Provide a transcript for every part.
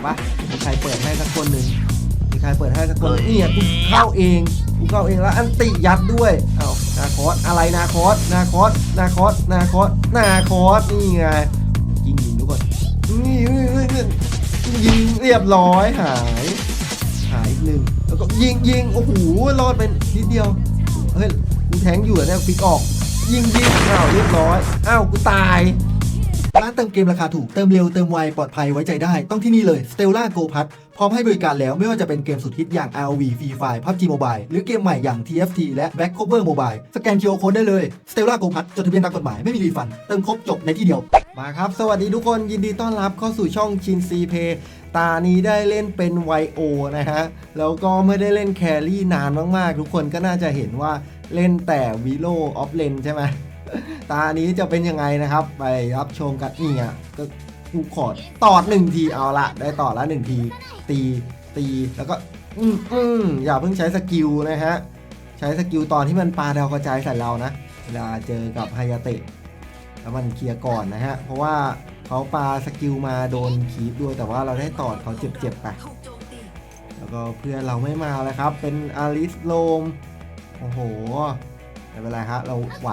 เอาปะมีใครเปิดให้สักคนหนึ่งมีใครเปิดให้สักคนหนึ่งเนี่ยกูเข้าเองกูเข้าเองแล้วอันติยัดด้วยเอานาคอสอะไรนาคอสนาคอสนาคอสนาคอสนาคอสนี่ไงยิงยิงทุกคนนี่นี่นี่นี่ยิงเรียบร้อยหายหายอีกหนึ่งแล้วก็ยิงยิงโอ้โหรอดไปนิดเดียวเฮ้ยกูแทงอยู่อะเนี่ยฟิกออก ยิงยิงอ้าวเรียบร้อยอ้าวกูตาย ร้านเติมเกมราคาถูก เติมเร็ว เติมไว ปลอดภัยไว้ใจได้ ต้องที่นี่เลย Stella Go p a s พร้อมให้บริการแล้วไม่ว่าจะเป็นเกมสุดฮิตอย่าง ROV Free Fire PUBG Mobile หรือเกมใหม่อย่าง TFT และ Back Cover Mobile สแกน QR Code ได้เลย Stella Go p a s จดทะเบียนตามกฎหมายไม่มีรีฟัน เติมครบจบในที่เดียว มาครับ สวัสดีทุกคนยินดีต้อนรับเข้าสู่ช่องชินซีเพตานี้ได้เล่นเป็นไวโอนะฮะ แล้วก็ไม่ได้เล่นแครี่นานมากๆ ทุกคนก็น่าจะเห็นว่าเล่นแต่วิโลออฟเลนใช่ไหม ตานี้จะเป็นยังไงนะครับ ไปรับชมกันนี่อะก็กูขอตอดหนึ่งทีเอาละได้ต่อละหนึ่งที ตีตีแล้วก็ อืมอืมอย่าเพิ่งใช้สกิลนะฮะ ใช้สกิลตอนที่มันปลาดาวกระจายใส่เรานะเวลาเจอกับไฮยาเตะแล้วมันเคลียร์ก่อนนะฮะ เพราะว่าเขาปลาสกิลมาโดนคีบด้วยแต่ว่าเราได้ตอดเขาเจ็บๆไปแล้วก็เพื่อนเราไม่มาแล้วครับ เป็นอาริสโลม โอ้โห ไม่เป็นไรฮะ เราไหว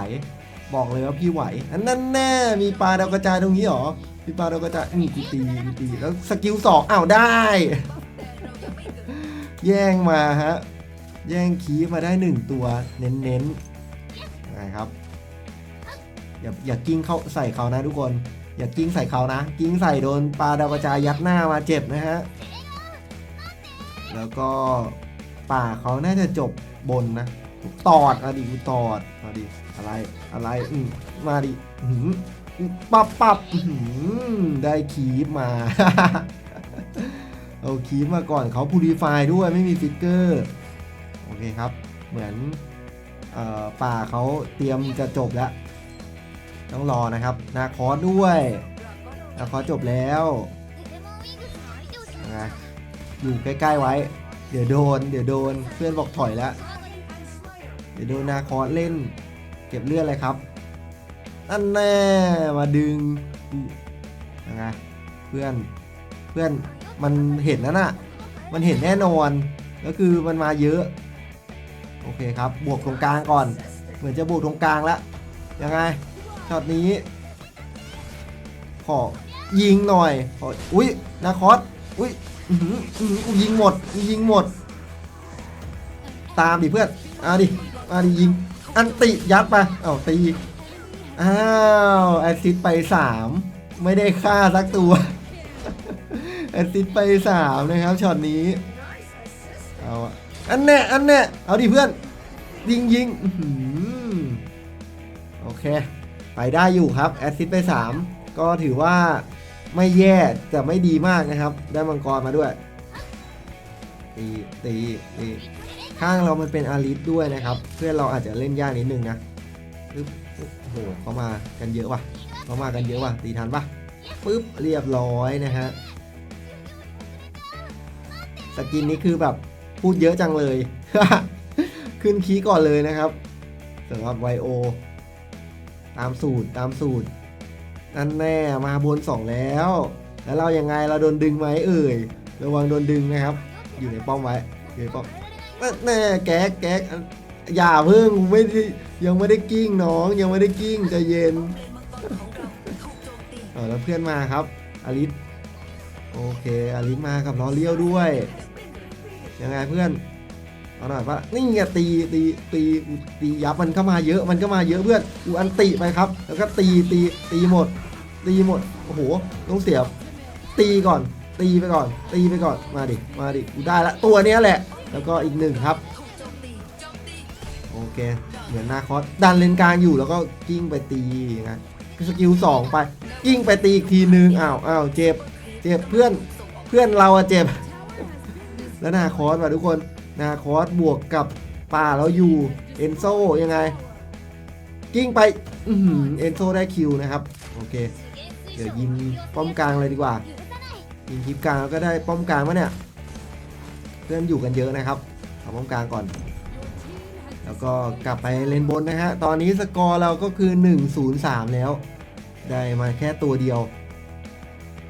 บอกเลยว่าพี่ไหวอันนั้นแน่มีปลาดาวกระจายตรงนี้หรอมีปลาดาวกระจายนี่กูตีกูตีแล้วสกิลสองอ้าวได้ แย่งมาฮะแย่งคีบมาได้หนึ่งตัวเน้นๆนะครับอย่าอย่ากิ้งเข้าใส่เขานะทุกคน อย่ากิ้งใส่เขานะ กิ้งใส่โดนปลาดาวกระจายยัดหน้ามาเจ็บนะฮะแล้วก็ป่าเขาน่าจะจบบนนะตอดมาดิกูตอดมาดิ อะไรอะไรอืมมาดิหือปับปับหือได้คีบมา เอาคีบมาก่อนเขาพูดีไฟด้วยไม่มีฟิกเกอร์ โอเคครับ เหมือนอป่าเขาเตรียมจะจบแล้ว ต้องรอนะครับ นาคอสด้วยนาคอสจบแล้วอยู่ใกล้ๆไว้ เดี๋ยวโดน เดี๋ยวโดน เพื่อนบอกถอยแล้ว เดี๋ยวโดนนาคอสเล่น เก็บเลือดเลยครับ อันแน่มาดึงยังไงเพื่อนเพื่อนมันเห็นแล้วน่ะ มันเห็นแน่นอน ก็คือมันมาเยอะ โอเคครับ บวกตรงกลางก่อน เหมือนจะบวกตรงกลางแล้วยังไงช็อตนี้ ขอยิงหน่อยขออุ้ยนาคอสอุ้ยอื้อหืออื้อกูยิงหมดกูยิงหมด ตามดิเพื่อนเอาดิมาดิยิง อันติยัดไปเอาตี อ้าวแอซิดไปสามไม่ได้ฆ่าสักตัว แอซิดไปสามนะครับช็อตนี้ เอาอะอันแน่อันแน่เอาดิเพื่อน ยิงยิงโอเค ไปได้อยู่ครับ แอซซิดไป3ก็ถือว่าไม่แย่แต่ไม่ดีมากนะครับ ได้มังกรมาด้วย ตีตีตี ข้างเรามันเป็นอาริสด้วยนะครับ เพื่อนเราอาจจะเล่นยากนิดนึงนะปึ๊บโอ้โหเขามากันเยอะว่ะเขามากันเยอะว่ะตีทันปะปึ๊บเรียบร้อยนะฮะสกินนี้คือแบบพูดเยอะจังเลย ขึ้นคีก่อนเลยนะครับสำหรับไวโอ ตามสูตรตามสูตรนั่นแน่มาบนสองแล้ว แล้วเรายังไงเราโดนดึงไหมเอ่ยระวังโดนดึงนะครับ อยู่ในป้อมไว้อยู่ในป้อม แน่แก๊กแก๊กอย่าเพิ่งไม่ได้ยังไม่ได้กิ้งน้อง ยังไม่ได้กิ้งใจเย็นเออแล้วเพื่อนมาครับอลิสโอเคอลิสมากับล้อเลี้ยวด้วย ยังไงเพื่อนเอาหน่อยปะนี่ไงตีตีตีตียับมันก็มาเยอะมันก็มาเยอะเพื่อนกูอันติไปครับ แล้วก็ตีตีตีหมด ตีหมดโอ้โหต้องเสียบตีก่อน ตีไปก่อน ตีไปก่อนมาดิมาดิกูได้ละตัวเนี้ยแหละ แล้วก็อีกหนึ่งครับ โอเค เหมือนหน้าคอสดันเลนกลางอยู่แล้วก็กิ้งไปตีนั้นสกิลสองไปกิ้งไปตีอีกทีนึงอ้าวอ้าวเจ็บเจ็บเพื่อนเพื่อนเราอะเจ็บ แล้วนาคอสว่ะทุกคนนาคอสบวกกับป่าแล้วอยู่เอนโซยังไง กิ้งไปอเอนโซได้คิวนะครับ โอเค เดี๋ยวยิงป้อมกลางเลยดีกว่า ยิงคลิปกลางแล้วก็ได้ป้อมกลางมาเนี่ย เพื่อนอยู่กันเยอะนะครับเอาป้อมกลางก่อน แล้วก็กลับไปเลนบนนะฮะตอนนี้สกอร์เราก็คือ 1-0-3 แล้ว ได้มาแค่ตัวเดียว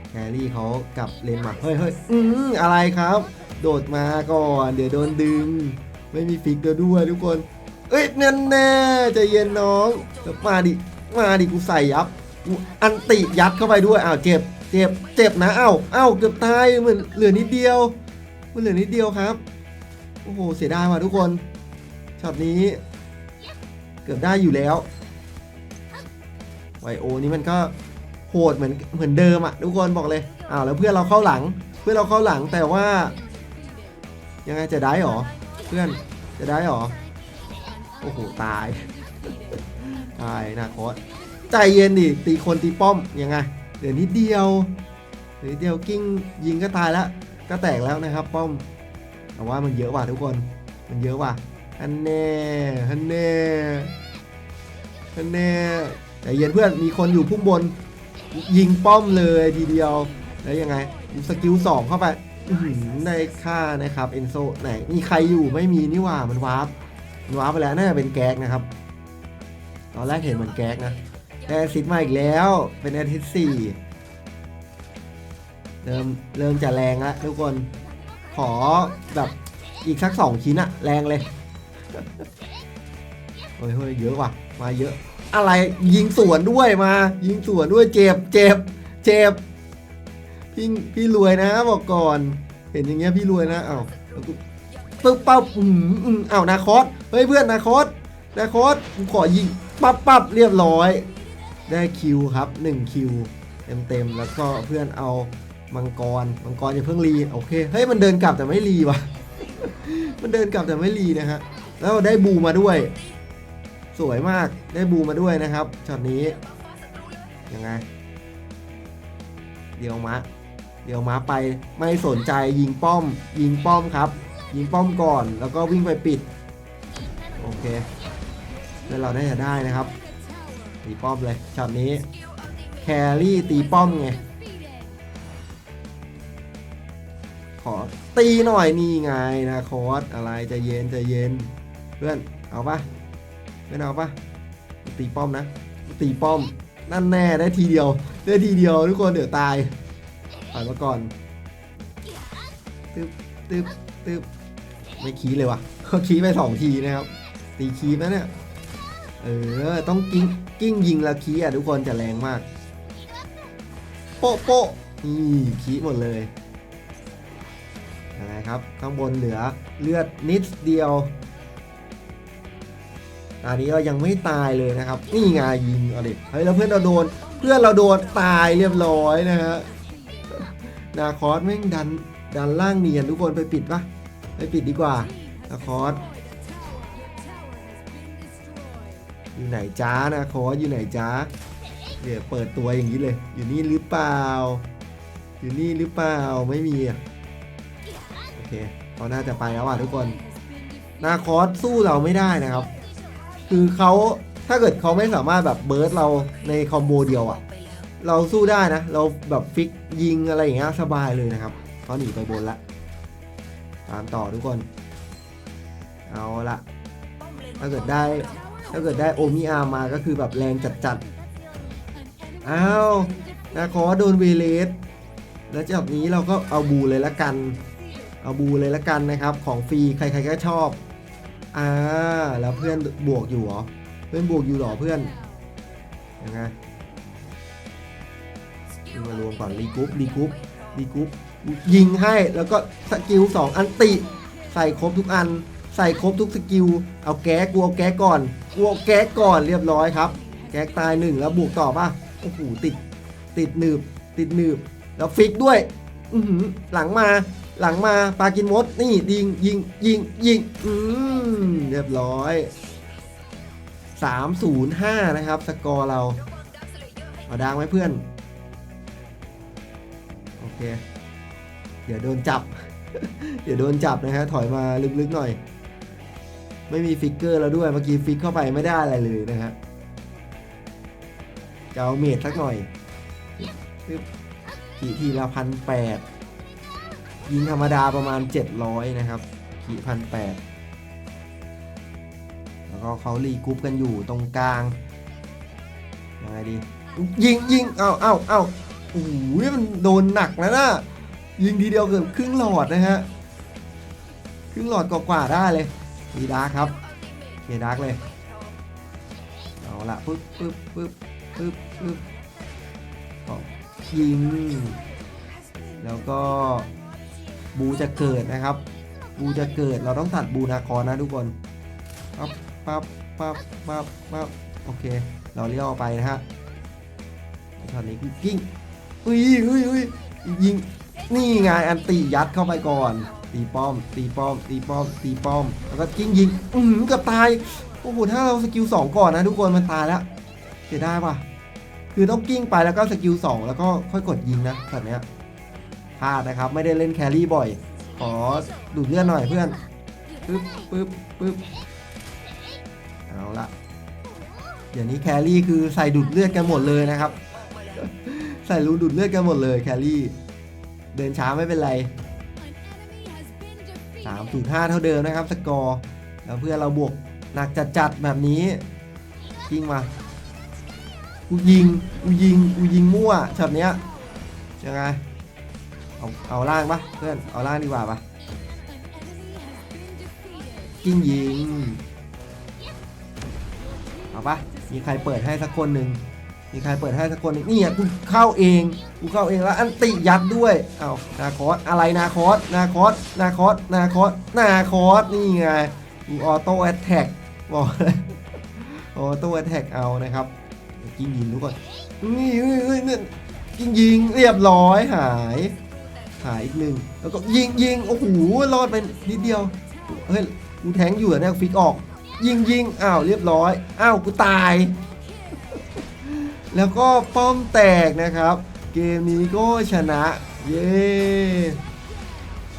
แครี่เขากลับเลนมาเฮ้ยเฮ้ยอืออะไรครับ โดดมาก่อน เดี๋ยวโดนดึง ไม่มีฟิกเกอร์ด้วยทุกคน เอ้ยแน่แน่ๆใจเย็นน้องมาดิมาดิกูใส่ยับกูอันติยัดเข้าไปด้วยอ้าวเจ็บเจ็บเจ็บนะอ้าเอ้าวเกือบตายเหมือนเหลือนิดเดียว มันเหลือนิดเดียวครับ โอ้โห เสียดายว่ะทุกคน ช็อตนี้ เกือบได้อยู่แล้ว ไวโอนี่มันก็โหดเหมือนเหมือนเดิมอะทุกคนบอกเลย อ้าวแล้วเพื่อนเราเข้าหลัง เพื่อนเราเข้าหลังแต่ว่า ยังไงจะได้หรอ เพื่อนจะได้หรอ โอ้โห ตาย ตายนะโคตใจเย็นดิตีคนตีป้อมยังไงเดี๋ยวนิดเดียวเดี๋ยวนิดเดียวกิ้งยิงก็ตายแล้ว ก็แตกแล้วนะครับ ป้อม แต่ว่ามันเยอะว่ะทุกคน มันเยอะว่ะฮันแน่ฮันแน่ฮันแน่ใจเย็นเพื่อนมีคนอยู่พุ่งบน ยิงป้อมเลยทีเดียว แล้วยังไงสกิลสองเข้าไปได้ค่านะครับเอนโซไหนมีใครอยู่ไม่มีนี่หว่ามันวาร์ปมันวาร์ปไปแล้วน่าจะเป็นแก๊กนะครับ ตอนแรกเห็นเหมือนแก๊กนะแอสซิดมาอีกแล้วเป็นแอสซิดสี่ เริ่มเริ่มจะแรงล้วทุกคนขอแบบอีกสักสองชิ้นอะแรงเลยเฮ้ยเฮ้ยเยอะว่ะ มาเยอะ อะไรยิงสวนด้วยมา ยิงสวนด้วยเจ็บเจ็บเจ็บพี่พี่รวยนะบอกก่อน เห็นอย่างเงี้ยพี่รวยนะเอ้าปึ๊บปั๊บอืมอืมเอ้านาคอสเฮ้ยเพื่อนนาคอสนาคอสขอยิงปั๊บปั๊บเรียบร้อย ได้คิวครับ1คิวเต็มเต็มๆแล้วก็เพื่อนเอา มังกร มังกรอย่าเพิ่งรีโอเค เฮ้ยมันเดินกลับแต่ไม่รีว่ะมันเดินกลับแต่ไม่รีนะฮะ แล้วได้บูมาด้วย สวยมาก ได้บูมาด้วยนะครับ ช็อตนี้ ยังไง เดี๋ยวมะ เดี๋ยวมะไป ไม่สนใจยิงป้อม ยิงป้อมครับ ยิงป้อมก่อน แล้วก็วิ่งไปปิด โอเค แล้วเราได้จะได้นะครับ ตีป้อมเลย ช็อตนี้ แครี่ตีป้อมไง อตีหน่อยนี่ไงนะคอสอะไรใจะเย็นใจะเย็น เพื่อนเอาปะเพื่อนเอาปะตีป้อมนะ ตีป้อมนั่นแน่ได้ทีเดียว ได้ทีเดียวทุกคนเดี๋ยวตายถอยมาก่อนตึ๊บตึ๊บตึ๊บไม่คีเลยวะเขาคีไปสองทีนะครับ ตีคีนะเนี่ยเออต้องกิ้งกิ้งยิงแล้วคีอะทุกคนจะแรงมาก โป๊ะโป๊ะนี่คีหมดเลย ครับ ข้างบนเหลือเลือดนิดเดียวอันนี้เรายังไม่ตายเลยนะครับ นี่ไงยิงเอาดิเฮ้ยแล้วเพื่อนเราโดน เพื่อนเราโดนตายเรียบร้อยนะฮะนาคอสแม่งดันดันล่างเนียนทุกคนไปปิดปะไปปิดดีกว่านาคอสอยู่ไหนจ้านาคอสอยู่ไหนจ้าเดี๋ยวเปิดตัวอย่างนี้เลย อยู่นี่หรือเปล่า อยู่นี่หรือเปล่าไม่มีอะ เคเขาน่าจะไปแล้วอะทุกคนนาคอสสู้เราไม่ได้นะครับ คือเขาถ้าเกิดเขาไม่สามารถแบบเบิร์ดเราในคอมโบเดียวอะเราสู้ได้นะ เราแบบฟิกยิงอะไรอย่างเงี้ยสบายเลยนะครับเขาหนีไปบนละตามต่อทุกคน เอาละถ้าเกิดได้ ถ้าเกิดได้โอมิอามาก็คือแบบแรงจัดๆอ้าวนาคอสโดนเวเลสแล้วจากนี้เราก็เอาบูเลยละกัน เอาบูเลยละกันนะครับ ของฟรีใครๆก็ชอบอ่าแล้วเพื่อนบวกอยู่เหรอ เพื่อนบวกอยู่หรอเพื่อนยังไงมารวมก่อนรีกรุ๊ปรีกรุ๊ปรีกรุ๊ปยิงให้แล้วก็สกิลสองอันติ ใส่ครบทุกอัน ใส่ครบทุกสกิลเอาแก๊กกูเอาแก๊กก่อนกูเอาแก๊กก่อนเรียบร้อยครับ แก๊กตายหนึ่งแล้วบวกต่อป่ะโอ้โหติดติดหนืบติดหนืบแล้วฟิกด้วยอือหือหลังมา หลังมาปากินมดนี่ยิงยิงยิงยิงอืมเรียบร้อย 305 นะครับ สกอร์เรา เอาดังไหมเพื่อน โอเค เดี๋ยวโดนจับ เดี๋ยวโดนจับนะฮะถอยมาลึกๆหน่อย ไม่มีฟิกเกอร์แล้วด้วย เมื่อกี้ฟิกเข้าไปไม่ได้อะไรเลยนะฮะจะเอาเมดสักหน่อยปึ๊บทีละพันแปด ยิงธรรมดาประมาณ 700 นะครับขีพันแปดแล้วก็เขารีกรุ๊ปกันอยู่ตรงกลางยังไงดี ยิงยิงเอาเอาเอาโอ้ยมันโดนหนักแล้วนะ ยิงทีเดียวเกือบครึ่งหลอดนะฮะ ครึ่งหลอดกว่าๆได้เลยมีดาร์ครับเคดาร์กเลย เอาละปึ๊บปึ๊บปึ๊บปึ๊บปึ๊บยิง แล้วก็ บูจะเกิดนะครับ บูจะเกิดเราต้องตัดบูนาคอนนะทุกคนปั๊บปั๊บปั๊บปั๊บปั๊บโอเค เราเลี้ยวไปนะฮะตอนนี้กิ้งอุ้ยอุ้ยอุ้ยยิงนี่ไงอันตียัดเข้าไปก่อน ตีป้อม ตีป้อม ตีป้อม ตีป้อม แล้วก็กิ้งยิงอืมเกือบตายโอ้โหถ้าเราสกิลสองก่อนนะทุกคนมันตายแล้วเสียได้ปะคือต้องกิ้งไปแล้วก็สกิลสองแล้วก็ค่อยกดยิงนะแบบเนี้ย พลาดนะครับ ไม่ได้เล่นแครี่บ่อย ขอดูดเลือดหน่อยเพื่อนปึ๊บปึ๊บปึ๊บเอาละเดี๋ยวนี้แครี่คือใส่ดูดเลือดกันหมดเลยนะครับ ใส่รูดูดเลือดกันหมดเลยแครี่ เดินช้าไม่เป็นไร3 0 5 เท่าเดิมนะครับ สกอร์ แล้วเพื่อนเราบวกหนักจัดๆแบบนี้ยิงมากูยิงกูยิงกูยิงมั่วช็อตเนี้ยยังไง เอาเอาล่างปะเพื่อนเอาล่างดีกว่าปะยิงยิงเอาปะมีใครเปิดให้สักคนหนึ่งมีใครเปิดให้สักคนหนึ่งนี่อะกูเข้าเองกูเข้าเองแล้วอันติยัดด้วยเอานาคอสอะไรนาคอสนาคอสนาคอสนาคอสนาคอสนี่ไงกูออโต้แอตแทกบอกเลยออโต้แอตแทกเอานะครับกินยิงทุกคนนี่เฮ้ยเฮ้ยเนี่ยยิงยิงเรียบร้อยหายาอีกหนึ่งแล้วก็ยิงยิงโอ้โหรอดไปนิดเดียวเฮ้ยกูแทงอยู่เนี่ยฟิกออก ยิงยิงอ้าวเรียบร้อยอ้าวกูตาย แล้วก็ป้อมแตกนะครับ เกมนี้ก็ชนะ เย้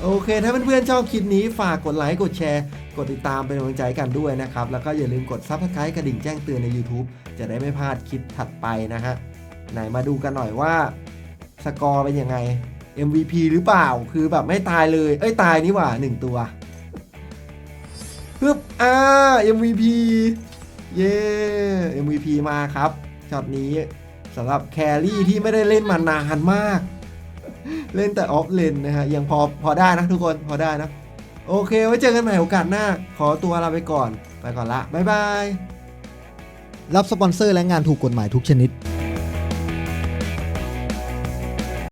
โอเค ถ้าเพื่อนๆชอบคลิปนี้ฝากกดไลค์กดแชร์ กดติดตามเป็นกำลังใจกันด้วยนะครับ แล้วก็อย่าลืมกด Subscribe กระดิ่งแจ้งเตือนใน YouTube จะได้ไม่พลาดคลิปถัดไปนะฮะไหนมาดูกันหน่อยว่า สกอร์เป็นยังไง MVP หรือเปล่า คือแบบไม่ตายเลย เอ้ยตายนี่หว่า1ตัวปึ๊บอ่า MVP เย้ MVP มาครับช็อตนี้สำหรับแครี่ที่ไม่ได้เล่นมานานมาก เล่นแต่ออฟเลนนะฮะ ยังพอพอได้นะทุกคนพอได้นะ โอเค ไว้เจอกันใหม่โอกาสหน้า ขอตัวลาไปก่อน ไปก่อนละ บ๊ายบาย รับสปอนเซอร์และงานถูกกฎหมายทุกชนิด